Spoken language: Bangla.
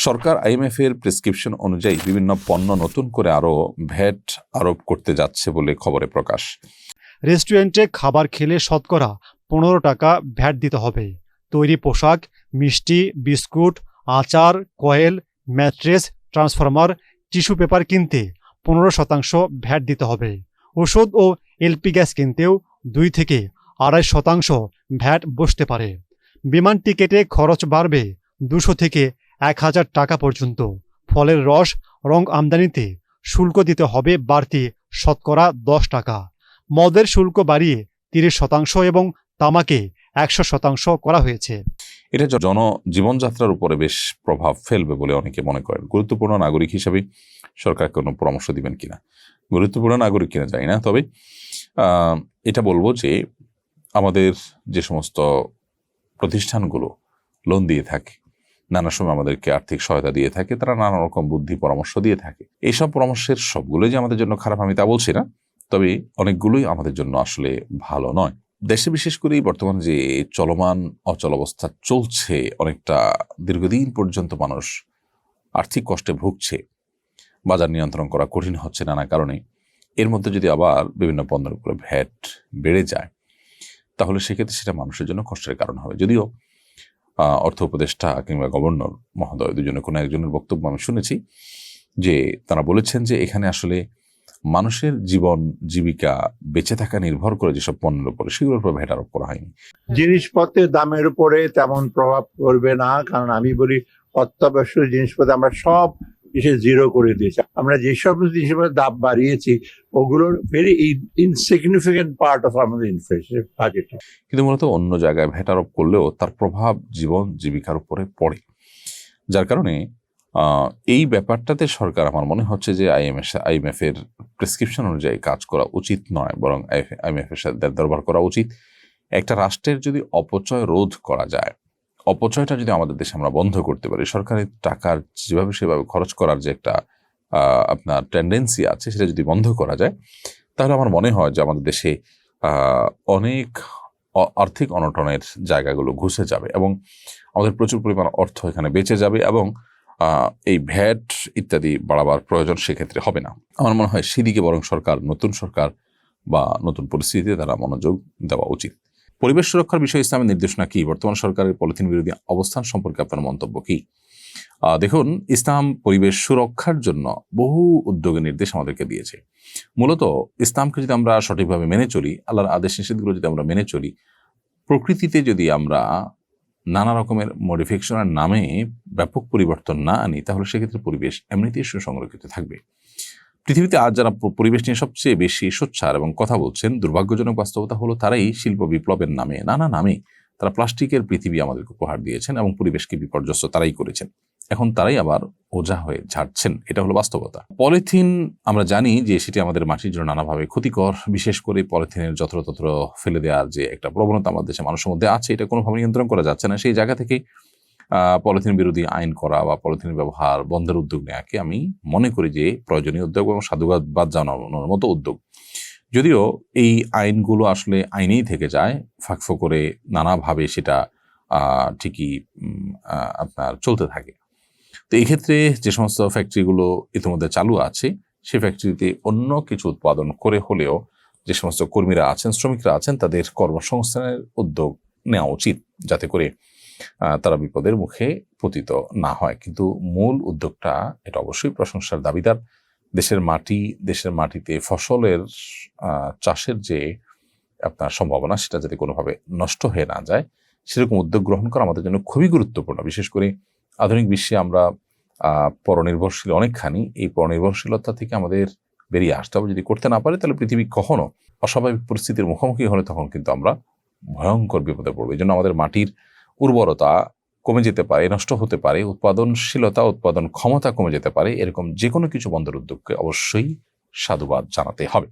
সরকার আইএমএফ এর প্রেসক্রিপশন অনুযায়ী বিভিন্ন পণ্য নতুন করে আরও ভ্যাট আরোপ করতে যাচ্ছে বলে খবরে প্রকাশ। রেস্টুরেন্টে খাবার খেলে শতকরা পনেরো টাকা ভ্যাট দিতে হবে। তৈরি পোশাক, মিষ্টি, বিস্কুট, আচার, coil, mattress, transformer, tissue paper কিনতে পনেরো শতাংশ ভ্যাট দিতে হবে। ওষুধ ও এলপি গ্যাস কিনতেও দুই থেকে আড়াই শতাংশ ভ্যাট বসতে পারে। বিমান টিকেটে খরচ বাড়বে দুশো থেকে এক হাজার টাকা পর্যন্ত। ফলের রস, রং আমদানিতে শুল্ক দিতে হবে বাড়তি শতকরা দশ টাকা। মদের শুল্ক বাড়িয়ে তিরিশ শতাংশ এবং তামাকে একশো শতাংশ করা হয়েছে। এটা জন জীবনযাত্রার উপরে বেশ প্রভাব ফেলবে বলে অনেকে মনে করেন। গুরুত্বপূর্ণ নাগরিক হিসেবে সরকার কোনো পরামর্শ দিবেন কিনা? গুরুত্বপূর্ণ নাগরিক কিনা জানি না, তবে এটা বলব যে আমাদের যে সমস্ত প্রতিষ্ঠানগুলো লোন দিয়ে থাকে নানা সময় আমাদেরকে আর্থিক সহায়তা দিয়ে থাকে, তারা নানা রকম বুদ্ধি পরামর্শ দিয়ে থাকে। এইসব পরামর্শের সবগুলোই যে আমাদের জন্য খারাপ আমি তা বলছি না, তবে অনেকগুলোই আমাদের জন্য আসলে ভালো নয়। দেশে বিশেষ করে বর্তমান যে চলমান অচল অবস্থা চলছে, অনেকটা দীর্ঘদিন পর্যন্ত মানুষ আর্থিক কষ্টে ভুগছে, বাজার নিয়ন্ত্রণ করা কঠিন হচ্ছে নানা কারণে। এর মধ্যে যদি আবার বিভিন্ন পণ্যের উপরে ভ্যাট বেড়ে যায়, তাহলে সেক্ষেত্রে সেটা মানুষের জন্য কষ্টের কারণ হবে। যদিও অর্থ উপদেষ্টা কিংবা গভর্নর মহোদয় দুজনে কোনো একজনের বক্তব্য আমি শুনেছি যে তারা বলেছেন যে এখানে আসলে মানুষের জীবন জীবিকা বেঁচে থাকা নির্ভর করে যেসব পণ্যের উপরে সেগুলোর উপর ভ্যাট আরোপ করা হয়নি। জিনিসপত্রের দামের উপরে তেমন প্রভাব পড়বে না, কারণ আমি বলি অত্যাবশ্যক জিনিসপত্র আমরা সব এসে জিরো করে দিয়েছে। আমরা যেসব জিনিসপত্রের দাম বাড়িয়েছি, ওগুলোর ভেরি ইনসিগনিফিকেন্ট পার্ট অফ আমাদের ইনফ্লেশন বাজেট কিন্তু মূলত অন্য জায়গায় ভ্যাট আরোপ করলেও তার প্রভাব জীবন জীবিকার উপরে পড়ে। যার কারণে এই ব্যাপারটাতে সরকার আমার মনে হচ্ছে যে আইএমএস আইএমএফ এর প্রেসক্রিপশন অনুযায়ী কাজ করা উচিত নয়, বরং আইএমএফ এর সাথে দরবার করা উচিত। একটা রাষ্ট্রের যদি অপচয় রোধ করা যায় অপচয়টা যদি আমাদের দেশে আমরা বন্ধ করতে পারি সরকারের টাকার যেভাবে সেভাবে খরচ করার যে একটা আপনার টেন্ডেন্সি আছে, সেটা যদি বন্ধ করা যায়, তাহলে আমার মনে হয় যে আমাদের দেশে অনেক আর্থিক অনটনের জায়গাগুলো ঘুষে যাবে এবং আমাদের প্রচুর পরিমাণ অর্থ এখানে বেঁচে যাবে এবং এই ভ্যাট ইত্যাদি বাড়াবার প্রয়োজন সেক্ষেত্রে হবে না। আমার মনে হয় সেদিকে বরং সরকার, নতুন সরকার বা নতুন পরিস্থিতিতে তারা মনোযোগ দেওয়া উচিত। পরিবেশ সুরক্ষার বিষয়ে ইসলামের নির্দেশনা কি? বর্তমান সরকারের পলিথিন বিরোধী অবস্থান সম্পর্কে আপনার মন্তব্য কি? দেখুন, ইসলাম পরিবেশ সুরক্ষার জন্য বহু উদ্যোগের নির্দেশ আমাদেরকে দিয়েছে। মূলত ইসলামকে যদি আমরা সঠিকভাবে মেনে চলি, আল্লাহর আদেশ নিষেধগুলো যদি আমরা মেনে চলি, প্রকৃতিতে যদি আমরা নানা রকমের মডিফিকেশনের নামে ব্যাপক পরিবর্তন না আনি, তাহলে সেক্ষেত্রে পরিবেশ এমনিতেই সুসংরক্ষিত থাকবে। পৃথিবীতে আজ যারা পরিবেশ নিয়ে সবচেয়ে বেশি সোচ্চার এবং কথা বলছেন, দুর্ভাগ্যজনক বাস্তবতা হলো তারাই শিল্প বিপ্লবের নামে, নানা নামে তারা প্লাস্টিকের পৃথিবী আমাদেরকে উপহার দিয়েছেন এবং পরিবেশকে বিপর্যস্ত তারাই করেছেন। এখন তারাই আবার ওঝা হয়ে ঝাড়ছেন, এটা হলো বাস্তবতা। পলিথিন, আমরা জানি যে সেটি আমাদের মাটির জন্য নানাভাবে ক্ষতিকর, বিশেষ করে পলিথিনের যত্রতত্র ফেলে দেওয়ার যে একটা প্রবণতা আমাদের দেশে, মানুষের মধ্যে আছে, এটা কোনোভাবে নিয়ন্ত্রণ করা যাচ্ছে না। সেই জায়গা থেকে পলিথিন বিরোধী আইন করা বা পলিথিন ব্যবহার বন্ধের উদ্যোগ নেওয়াকে আমি মনে করি যে প্রয়োজনীয় উদ্যোগ এবং সাধুবাদ জানানোর মতো উদ্যোগ। যদিও এই আইনগুলো আসলে আইনেই থেকে যায়, ফাঁকফো করে নানাভাবে সেটা ঠিকই আপনার চলতে থাকে। তো এই ক্ষেত্রে যে সমস্ত ফ্যাক্টরিগুলো ইতিমধ্যে চালু আছে, সে ফ্যাক্টরিতে অন্য কিছু উৎপাদন করে হলেও যে সমস্ত কর্মীরা আছেন, শ্রমিকরা আছেন, তাদের কর্মসংস্থানের উদ্যোগ নেওয়া উচিত। যাতে করে তারা বিপদের মুখে পতিত না হয়। কিন্তু মূল উদ্যোগটা এটা অবশ্যই প্রশংসার দাবিদার। দেশের মাটি, দেশের মাটিতে ফসলের চাষের যে আপনার সম্ভাবনা, সেটা যাতে কোনোভাবে নষ্ট হয়ে না যায়, সেরকম উদ্যোগ গ্রহণ করা আমাদের জন্য খুবই গুরুত্বপূর্ণ। বিশেষ করে আধুনিক বিশ্বে আমরা পরনির্ভরশীল অনেকখানি। এই পরনির্ভরশীলতা থেকে আমাদের বেরিয়ে আসতে হবে। যদি করতে না পারে, তাহলে পৃথিবী কখনো অস্বাভাবিক পরিস্থিতির মুখোমুখি হলে তখন কিন্তু আমরা ভয়ঙ্কর বিপদে পড়ব। এই জন্য আমাদের মাটির উর্বরতা কমে যেতে পারে, নষ্ট হতে পারে, উৎপাদনশীলতা, উৎপাদন ক্ষমতা কমে যেতে পারে, এরকম যে কোনো কিছু বন্দর উদ্যোগকে অবশ্যই সাধুবাদ জানাতে হবে।